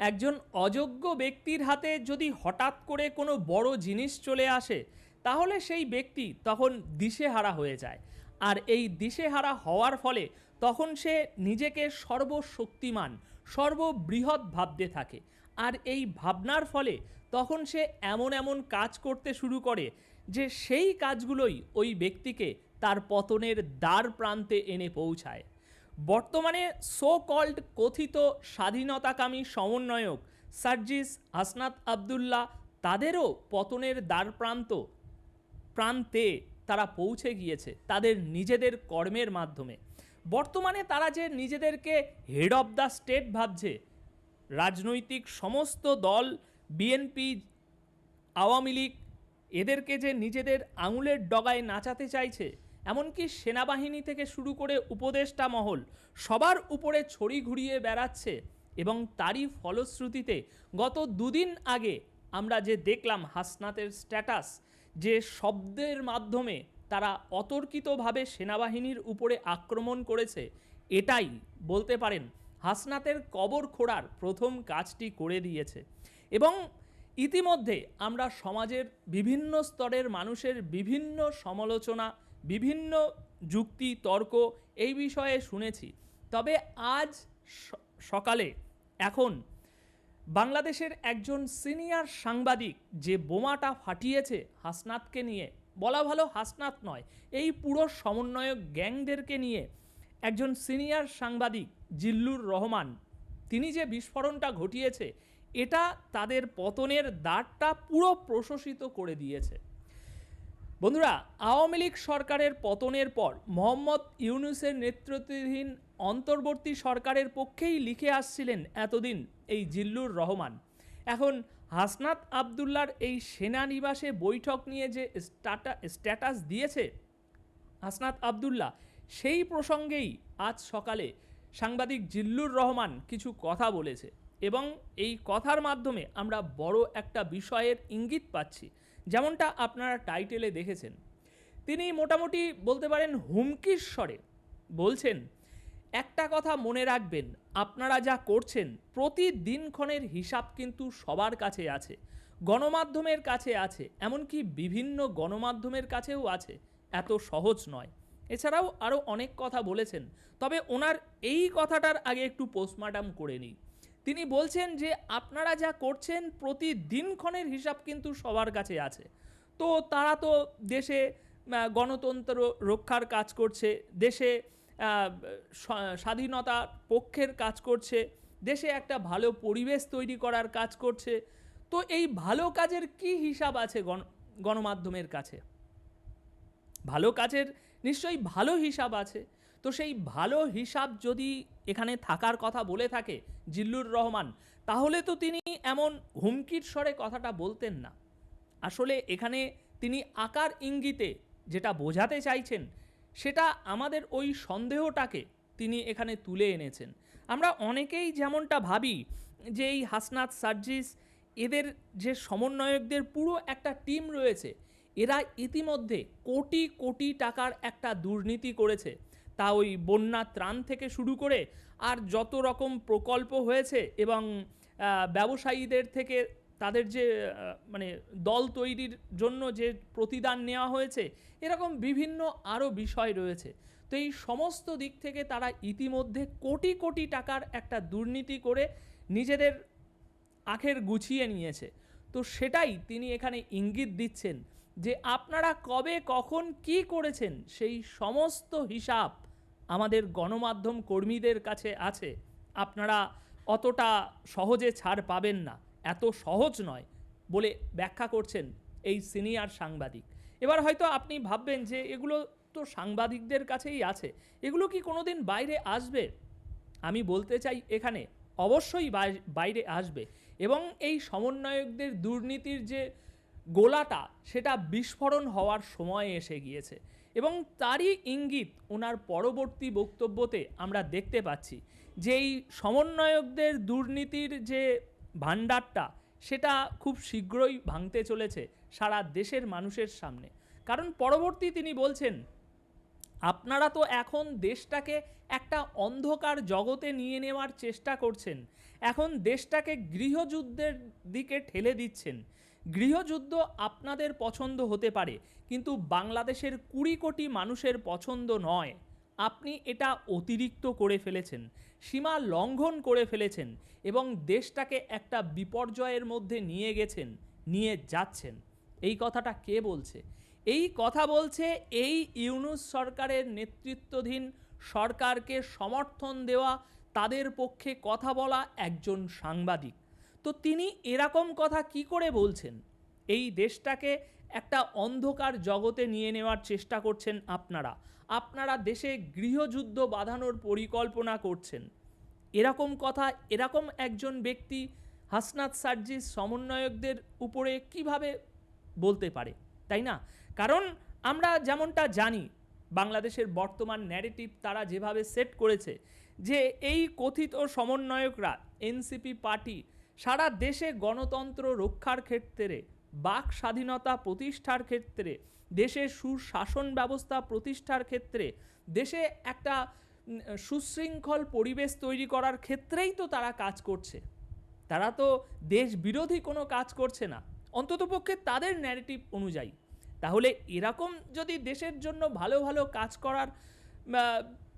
একজন অযোগ্য ব্যক্তির হাতে যদি হঠাৎ করে কোনো বড় জিনিস চলে আসে, তাহলে সেই ব্যক্তি তখন দিশেহারা হয়ে যায়। আর এই দিশেহারা হওয়ার ফলে তখন সে নিজেকে সর্বশক্তিমান, সর্ববৃহৎ ভাবতে থাকে। আর এই ভাবনার ফলে তখন সে এমন এমন কাজ করতে শুরু করে যে সেই কাজগুলোই ওই ব্যক্তিকে তার পতনের দ্বার প্রান্তে এনে পৌঁছায়। বর্তমানে সো কল্ড কথিত স্বাধীনতাকামী সমন্বয়ক সার্জিস হাসনাত আবদুল্লাহ তাদেরও পতনের দ্বার প্রান্ত প্রান্তে তারা পৌঁছে গিয়েছে তাদের নিজেদের কর্মের মাধ্যমে। বর্তমানে তারা যে নিজেদেরকে হেড অফ দ্য স্টেট ভাবছে, রাজনৈতিক সমস্ত দল বিএনপি আওয়ামী লীগ, এদেরকে যে নিজেদের আঙুলের ডগায় নাচাতে চাইছে এমনকি সেনাবাহিনী থেকে শুরু করে উপদেষ্টা মহল সবার উপরে ছড়ি ঘুরিয়ে বেড়াচ্ছে এবং তারই ফলশ্রুতিতে গত দুদিন আগে আমরা যে দেখলাম হাসনাতের স্ট্যাটাস, যে শব্দের মাধ্যমে তারা অতর্কিতভাবে সেনাবাহিনীর উপরে আক্রমণ করেছে, এটাই বলতে পারেন হাসনাতের কবর খোঁড়ার প্রথম কাজটি করে দিয়েছে। এবং ইতিমধ্যে আমরা সমাজের বিভিন্ন স্তরের মানুষের বিভিন্ন সমালোচনা বিভিন্ন যুক্তি, তর্ক এই বিষয়ে শুনেছি। তবে আজ সকালে এখন বাংলাদেশের একজন সিনিয়র সাংবাদিক যে বোমাটা ফাটিয়েছে হাসনাতকে নিয়ে, বলা ভালো হাসনাত নয়, এই পুরো সমন্বয়ক গ্যাংদেরকে নিয়ে একজন সিনিয়র সাংবাদিক জিল্লুর রহমান, তিনি যে বিস্ফোরণটা ঘটিয়েছে, এটা তাদের পতনের দ্বারটা পুরো প্রশোসিত করে দিয়েছে। বন্ধুরা, আওয়ামী লীগ সরকারের পতনের পর মোহাম্মদ ইউনুসের নেতৃত্বাধীন অন্তর্বর্তী সরকারের পক্ষেই লিখে আসছিলেন এতদিন এই জিল্লুর রহমান। এখন হাসনাত আবদুল্লার এই সেনানিবাসে বৈঠক নিয়ে যে স্টাটা, স্ট্যাটাস দিয়েছে হাসনাত আবদুল্লাহ, সেই প্রসঙ্গেই আজ সকালে সাংবাদিক জিল্লুর রহমান কিছু কথা বলেছে এবং এই কথার মাধ্যমে আমরা বড় একটা বিষয়ের ইঙ্গিত পাচ্ছি। যেমনটা আপনারা টাইটেলে দেখেছেন। তিনি মোটামুটি বলতে পারেন হুমকির স্বরে বলছেন, একটা কথা মনে রাখবেন, আপনারা যা করছেন প্রতিদিনক্ষণের হিসাব কিন্তু সবার কাছে আছে, গণমাধ্যমের কাছে আছে, এমনকি বিভিন্ন গণমাধ্যমের কাছেও আছে, এত সহজ নয়। এছাড়াও আরও অনেক কথা বলেছেন, তবে ওনার এই কথাটার আগে একটু পোস্টমার্টাম করে নিই। তিনি বলছেন যে আপনারা যা করছেন প্রতিদিনক্ষণের হিসাব কিন্তু সবার কাছে আছে। তো তারা তো দেশে গণতন্ত্র রক্ষার কাজ করছে, দেশে স্বাধীনতার পক্ষের কাজ করছে, দেশে একটা ভালো পরিবেশ তৈরি করার কাজ করছে। তো এই ভালো কাজের কি হিসাব আছে গণ, গণমাধ্যমের কাছে? ভালো কাজের নিশ্চয়ই ভালো হিসাব আছে। তো সেই ভালো হিসাব যদি এখানে থাকার কথা বলে থাকে জিল্লুর রহমান, তাহলে তো তিনি এমন হুমকির স্বরে কথাটা বলতেন না। আসলে এখানে তিনি আকার ইঙ্গিতে যেটা বোঝাতে চাইছেন, সেটা আমাদের ওই সন্দেহটাকে তিনি এখানে তুলে এনেছেন। আমরা অনেকেই যেমনটা ভাবি যে এই হাসনাত সার্জিস, এদের যে সমন্বয়কদের পুরো একটা টিম রয়েছে, এরা ইতিমধ্যে কোটি কোটি টাকার একটা দুর্নীতি করেছে। তা ওই বন্যা ত্রাণ থেকে শুরু করে আর যত রকম প্রকল্প হয়েছে এবং ব্যবসায়ীদের থেকে তাদের যে মানে দল তৈরির জন্য যে প্রতিদান নেওয়া হয়েছে, এরকম বিভিন্ন আরও বিষয় রয়েছে। তো এই সমস্ত দিক থেকে তারা ইতিমধ্যে কোটি কোটি টাকার একটা দুর্নীতি করে নিজেদের আখের গুছিয়ে নিয়েছে। তো সেটাই তিনি এখানে ইঙ্গিত দিচ্ছেন যে আপনারা কবে, কখন, কি করেছেন সেই সমস্ত হিসাব আমাদের গণমাধ্যম কর্মীদের কাছে আছে। আপনারা অতটা সহজে ছাড় পাবেন না। এত সহজ নয় বলে ব্যাখ্যা করছেন এই সিনিয়র সাংবাদিক। এবার হয়তো আপনি ভাববেন যে এগুলো তো সাংবাদিকদের কাছেই আছে। এগুলো কি কোনোদিন বাইরে আসবে? আমি বলতে চাই এখানে অবশ্যই বাইরে আসবে। এবং এই সমন্বয়কদের দুর্নীতির যে গোলাটা, সেটা বিস্ফোরণ হওয়ার সময় এসে গিয়েছে। এবং তারই ইঙ্গিত ওনার পরবর্তী বক্তব্যতে আমরা দেখতে পাচ্ছি। যে এই সমন্বয়কদের দুর্নীতির যে ভাণ্ডারটা, সেটা খুব শীঘ্রই ভাঙতে চলেছে সারা দেশের মানুষের সামনে। কারণ পরবর্তী তিনি বলছেন, আপনারা তো এখন দেশটাকে একটা অন্ধকার জগতে নিয়ে নেওয়ার চেষ্টা করছেন। এখন দেশটাকে গৃহযুদ্ধের দিকে ঠেলে দিচ্ছেন। গৃহযুদ্ধ আপনাদের পছন্দ হতে পারে, কিন্তু বাংলাদেশের কুড়ি কোটি মানুষের পছন্দ নয়। আপনি এটা অতিরিক্ত করে ফেলেছেন, সীমা লঙ্ঘন করে ফেলেছেন এবং দেশটাকে একটা বিপর্যয়ের মধ্যে নিয়ে গেছেন, নিয়ে যাচ্ছেন। এই কথাটা কে বলছে? এই কথা বলছে এই ইউনুস সরকারের নেতৃত্বাধীন সরকারকে সমর্থন দেওয়া, তাদের পক্ষে কথা বলা একজন সাংবাদিক। তো তিনি এরকম কথা কি করে বলছেন? এই দেশটাকে একটা অন্ধকার জগতে নিয়ে নেওয়ার চেষ্টা করছেন আপনারা। আপনারা দেশে গৃহযুদ্ধ বাঁধানোর পরিকল্পনা করছেন। এরকম কথা, এরকম একজন ব্যক্তি হাসনাত সার্জিস সমন্বয়কদের উপরে কীভাবে বলতে পারে, তাই না? কারণ আমরা যেমনটা জানি, বাংলাদেশের বর্তমান ন্যারেটিভ তারা যেভাবে সেট করেছে যে এই কথিত সমন্বয়করা এনসিপি পার্টি সারা দেশে গণতন্ত্র রক্ষার ক্ষেত্রে, বাক স্বাধীনতা প্রতিষ্ঠার ক্ষেত্রে দেশের সুশাসন ব্যবস্থা প্রতিষ্ঠার ক্ষেত্রে, দেশে একটা সুশৃঙ্খল পরিবেশ তৈরি করার ক্ষেত্রেই তো তারা কাজ করছে। তারা তো দেশ বিরোধী কোনো কাজ করছে না। অন্ততপক্ষে তাদের ন্যারেটিভ অনুযায়ী। তাহলে এরকম যদি দেশের জন্য ভালো ভালো কাজ করার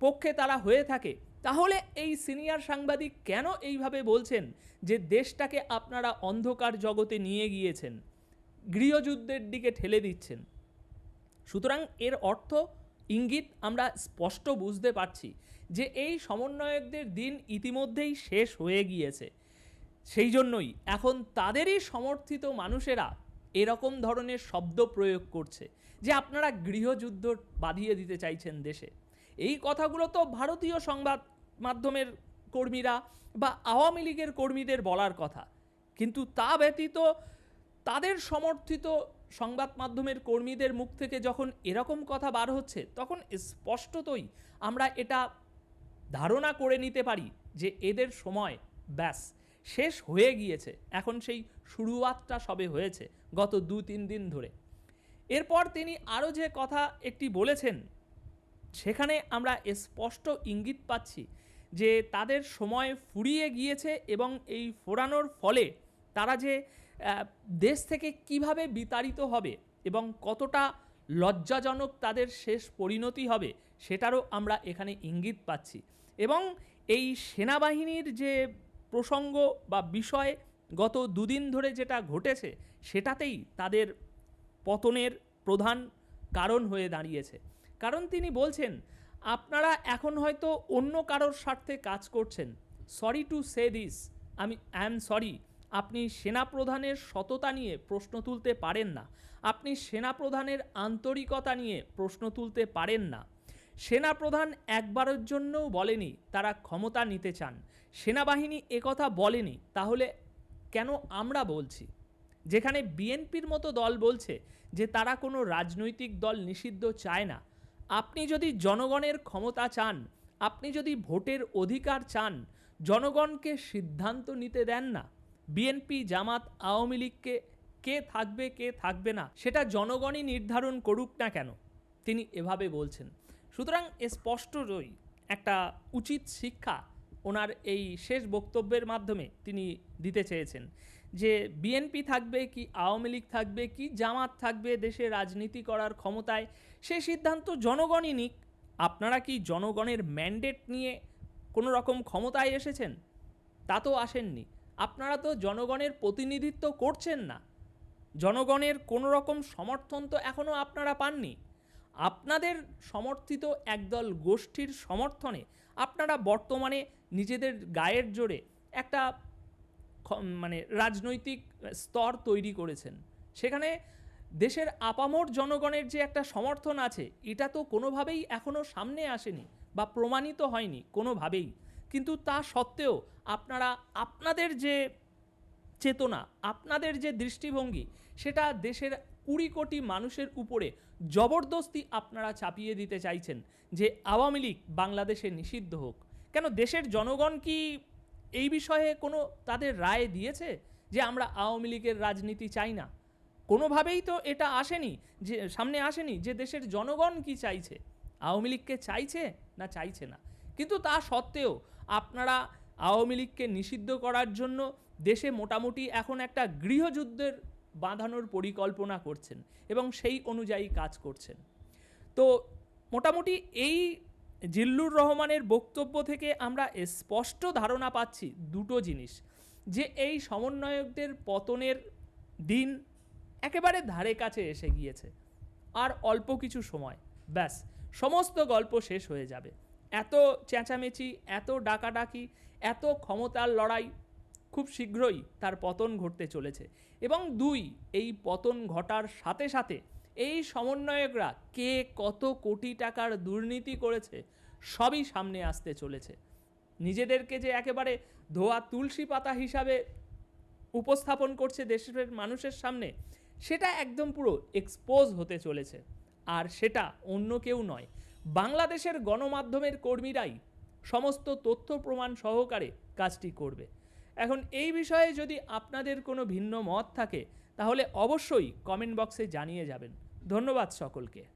পক্ষে তারা হয়ে থাকে তাহলে এই সিনিয়র সাংবাদিক কেন এইভাবে বলছেন যে দেশটাকে আপনারা অন্ধকার জগতে নিয়ে গিয়েছেন? গৃহযুদ্ধের দিকে ঠেলে দিচ্ছেন। সুতরাং এর অর্থ, ইঙ্গিত আমরা স্পষ্ট বুঝতে পারছি যে এই সমন্বয়কদের দিন ইতিমধ্যেই শেষ হয়ে গিয়েছে। সেই জন্যই এখন তাদেরই সমর্থিত মানুষেরা এরকম ধরনের শব্দ প্রয়োগ করছে যে আপনারা গৃহযুদ্ধ বাঁধিয়ে দিতে চাইছেন দেশে। এই কথাগুলো তো ভারতীয় সংবাদ মাধ্যমের কর্মীরা বা আওয়ামী লীগের কর্মীদের বলার কথা। কিন্তু তা ব্যতীত তাদের সমর্থিত সংবাদ মাধ্যমের কর্মীদের মুখ থেকে যখন এরকম কথা বার হচ্ছে, তখন স্পষ্টতই আমরা এটা ধারণা করে নিতে পারি যে এদের সময় ব্যাস, শেষ হয়ে গিয়েছে। এখন সেই শুরুয়াতটা সবে হয়েছে, গত দু তিন দিন ধরে। এরপর তিনি আরও যে কথা একটি বলেছেন, সেখানে আমরা স্পষ্ট ইঙ্গিত পাচ্ছি যে তাদের সময় ফুরিয়ে গিয়েছে এবং এই ফোরানোর ফলে তারা যে দেশ থেকে কীভাবে বিতাড়িত হবে এবং কতটা লজ্জাজনক তাদের শেষ পরিণতি হবে, সেটারও আমরা এখানে ইঙ্গিত পাচ্ছি। এবং এই সেনাবাহিনীর যে প্রসঙ্গ বা বিষয় গত দুদিন ধরে যেটা ঘটেছে, সেটাতেই তাদের পতনের প্রধান কারণ হয়ে দাঁড়িয়েছে। কারণ তিনি বলছেন আপনারা এখন হয়তো অন্য কারোর স্বার্থে কাজ করছেন। সরি টু সে দিস আমি আই এম সরি আপনি সেনাপ্রধানের সততা নিয়ে প্রশ্ন তুলতে পারেন না। আপনি সেনাপ্রধানের আন্তরিকতা নিয়ে প্রশ্ন তুলতে পারেন না। সেনাপ্রধান একবারের জন্যও বলেনি, তারা ক্ষমতা নিতে চান। সেনাবাহিনী একথা বলেনি, তাহলে কেন আমরা বলছি? যেখানে বিএনপির মতো দল বলছে যে তারা কোনো রাজনৈতিক দল নিষিদ্ধ চায় না। আপনি যদি জনগণের ক্ষমতা চান, আপনি যদি ভোটের অধিকার চান, জনগণকে সিদ্ধান্ত নিতে দেন না। বিএনপি জামাত, আওয়ামী লীগকে কে থাকবে কে থাকবে না, সেটা জনগণই নির্ধারণ করুক না কেন, তিনি এভাবে বলছেন। সুতরাং স্পষ্টতই একটা উচিত শিক্ষা ওনার এই শেষ বক্তব্যের মাধ্যমে তিনি দিতে চেয়েছেন। যে বিএনপি থাকবে কি আওয়ামী লীগ থাকবে, কি জামাত থাকবে দেশে রাজনীতি করার ক্ষমতায়, সে সিদ্ধান্ত জনগণই নিক। আপনারা কি জনগণের ম্যান্ডেট নিয়ে কোনো রকম ক্ষমতায় এসেছেন? তা তো আসেননি। আপনারা তো জনগণের প্রতিনিধিত্ব করছেন না। জনগণের কোনো রকম সমর্থন তো এখনও আপনারা পাননি। আপনাদের সমর্থিত একদল গোষ্ঠীর সমর্থনে আপনারা বর্তমানে নিজেদের গায়ের জোরে একটা মানে রাজনৈতিক স্তর তৈরি করেছেন। সেখানে দেশের আপামর জনগণের যে একটা সমর্থন আছে, এটা তো কোনোভাবেই এখনও সামনে আসেনি বা প্রমাণিত হয়নি কোনোভাবেই। কিন্তু তা সত্ত্বেও আপনারা, আপনাদের যে চেতনা, আপনাদের যে দৃষ্টিভঙ্গি, সেটা দেশের কুড়ি কোটি মানুষের উপরে জবরদস্তি আপনারা চাপিয়ে দিতে চাইছেন যে আওয়ামী লীগ বাংলাদেশে নিষিদ্ধ হোক। কেন দেশের জনগণ কি এই বিষয়ে কোনো তাদের রায় দিয়েছে যে আমরা আওয়ামী লীগের রাজনীতি চাই না? কোনোভাবেই তো এটা আসেনি, যে সামনে আসেনি যে দেশের জনগণ কি চাইছে? আওয়ামী লীগকে চাইছে না চাইছে না? কিন্তু তা সত্ত্বেও আপনারা আওয়ামী লীগকে নিষিদ্ধ করার জন্য দেশে মোটামুটি এখন একটা গৃহযুদ্ধের বাঁধানোর পরিকল্পনা করছেন এবং সেই অনুযায়ী কাজ করছেন। তো মোটামুটি এই জিল্লুর রহমানের বক্তব্য থেকে আমরা স্পষ্ট ধারণা পাচ্ছি দুটো জিনিস, যে এই সমন্বয়কদের পতনের দিন একেবারে ধারে কাছে এসে গিয়েছে। আর অল্প কিছু সময়, ব্যাস, সমস্ত গল্প শেষ হয়ে যাবে। এত চেঁচামেচি, এত ডাকাডাকি, এত ক্ষমতার লড়াই খুব শীঘ্রই তার পতন ঘটতে চলেছে। এবং দুই, এই পতন ঘটার সাথে সাথে এই সমন্বয়করা কে কত কোটি টাকার দুর্নীতি করেছে সবই সামনে আসতে চলেছে। নিজেদেরকে যে একেবারে ধোয়া তুলসী পাতা হিসাবে উপস্থাপন করছে দেশের মানুষের সামনে, সেটা একদম পুরো এক্সপোজ হতে চলেছে। আর সেটা অন্য কেউ নয়, বাংলাদেশের গণমাধ্যমের কর্মীরাই সমস্ত তথ্য প্রমাণ সহকারে কাজটি করবে। এখন এই বিষয়ে যদি আপনাদের কোনো ভিন্ন মত থাকে, তাহলে অবশ্যই কমেন্ট বক্সে জানিয়ে যাবেন। ধন্যবাদ সকলকে।